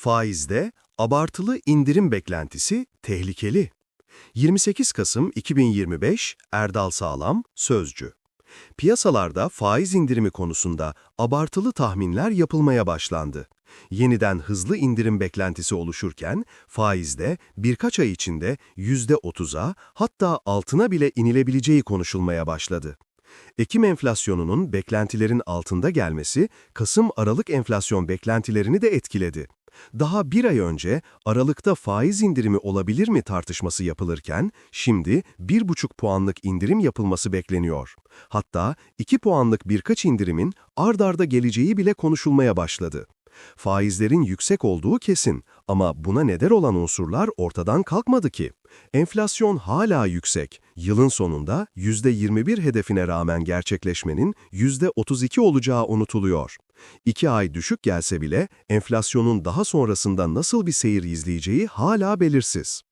Faizde abartılı indirim beklentisi tehlikeli. 28 Kasım 2025 Erdal Sağlam, Sözcü. Piyasalarda faiz indirimi konusunda abartılı tahminler yapılmaya başlandı. Yeniden hızlı indirim beklentisi oluşurken faizde birkaç ay içinde %30'a hatta altına bile inilebileceği konuşulmaya başladı. Ekim enflasyonunun beklentilerin altında gelmesi, Kasım-Aralık enflasyon beklentilerini de etkiledi. Daha bir ay önce Aralık'ta faiz indirimi olabilir mi tartışması yapılırken, şimdi 1,5 puanlık indirim yapılması bekleniyor. Hatta 2 puanlık birkaç indirimin ard arda geleceği bile konuşulmaya başladı. Faizlerin yüksek olduğu kesin ama buna neden olan unsurlar ortadan kalkmadı ki. Enflasyon hala yüksek. Yılın sonunda %21 hedefine rağmen gerçekleşmenin %32 olacağı unutuluyor. İki ay düşük gelse bile enflasyonun daha sonrasında nasıl bir seyir izleyeceği hala belirsiz.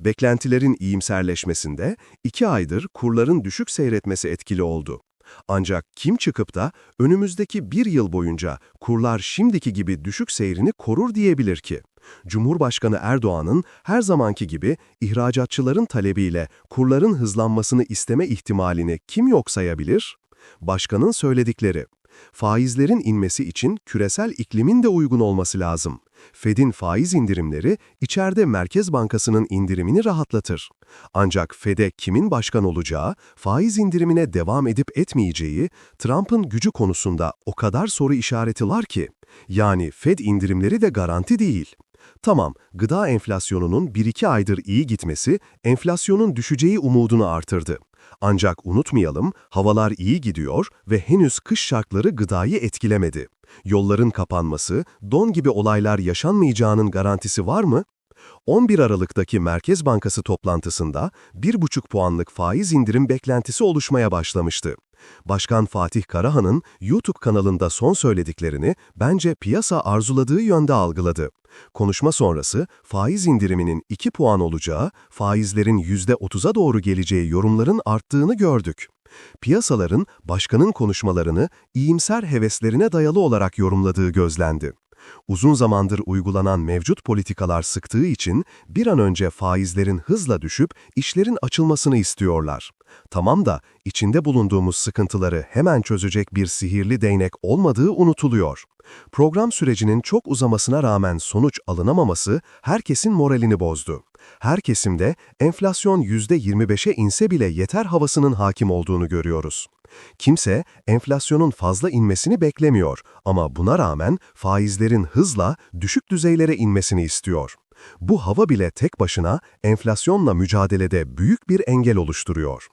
Beklentilerin iyimserleşmesinde iki aydır kurların düşük seyretmesi etkili oldu. Ancak kim çıkıp da önümüzdeki bir yıl boyunca kurlar şimdiki gibi düşük seyrini korur diyebilir ki? Cumhurbaşkanı Erdoğan'ın her zamanki gibi ihracatçıların talebiyle kurların hızlanmasını isteme ihtimalini kim yok sayabilir? Başkanın söyledikleri. Faizlerin inmesi için küresel iklimin de uygun olması lazım. Fed'in faiz indirimleri içeride Merkez Bankası'nın indirimini rahatlatır. Ancak Fed'e kimin başkan olacağı, faiz indirimine devam edip etmeyeceği, Trump'ın gücü konusunda o kadar soru işareti var ki, yani Fed indirimleri de garanti değil. Tamam, gıda enflasyonunun 1-2 aydır iyi gitmesi, enflasyonun düşeceği umudunu artırdı. Ancak unutmayalım, havalar iyi gidiyor ve henüz kış şartları gıdayı etkilemedi. Yolların kapanması, don gibi olaylar yaşanmayacağının garantisi var mı? 11 Aralık'taki Merkez Bankası toplantısında 1,5 puanlık faiz indirim beklentisi oluşmaya başlamıştı. Başkan Fatih Karahan'ın YouTube kanalında son söylediklerini bence piyasa arzuladığı yönde algıladı. Konuşma sonrası faiz indiriminin 2 puan olacağı, faizlerin %30'a doğru geleceği yorumların arttığını gördük. Piyasaların başkanın konuşmalarını iyimser heveslerine dayalı olarak yorumladığı gözlendi. Uzun zamandır uygulanan mevcut politikalar sıktığı için bir an önce faizlerin hızla düşüp işlerin açılmasını istiyorlar. Tamam da içinde bulunduğumuz sıkıntıları hemen çözecek bir sihirli değnek olmadığı unutuluyor. Program sürecinin çok uzamasına rağmen sonuç alınamaması herkesin moralini bozdu. Her kesimde enflasyon %25'e inse bile yeter havasının hakim olduğunu görüyoruz. Kimse enflasyonun fazla inmesini beklemiyor ama buna rağmen faizlerin hızla düşük düzeylere inmesini istiyor. Bu hava bile tek başına enflasyonla mücadelede büyük bir engel oluşturuyor.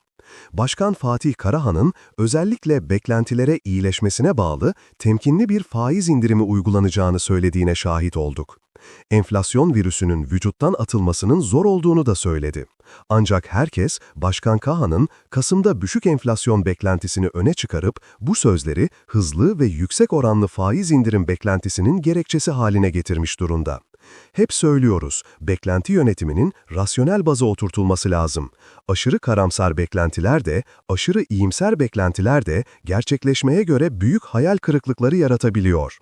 Başkan Fatih Karahan'ın özellikle beklentilere iyileşmesine bağlı temkinli bir faiz indirimi uygulanacağını söylediğine şahit olduk. Enflasyon virüsünün vücuttan atılmasının zor olduğunu da söyledi. Ancak herkes Başkan Kahan'ın Kasım'da düşük enflasyon beklentisini öne çıkarıp bu sözleri hızlı ve yüksek oranlı faiz indirim beklentisinin gerekçesi haline getirmiş durumda. Hep söylüyoruz, beklenti yönetiminin rasyonel baza oturtulması lazım. Aşırı karamsar beklentiler de, aşırı iyimser beklentiler de gerçekleşmeye göre büyük hayal kırıklıkları yaratabiliyor.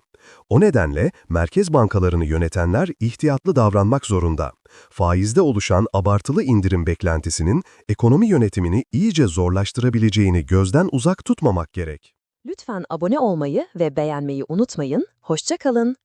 O nedenle merkez bankalarını yönetenler ihtiyatlı davranmak zorunda. Faizde oluşan abartılı indirim beklentisinin ekonomi yönetimini iyice zorlaştırabileceğini gözden uzak tutmamak gerek. Lütfen abone olmayı ve beğenmeyi unutmayın. Hoşça kalın.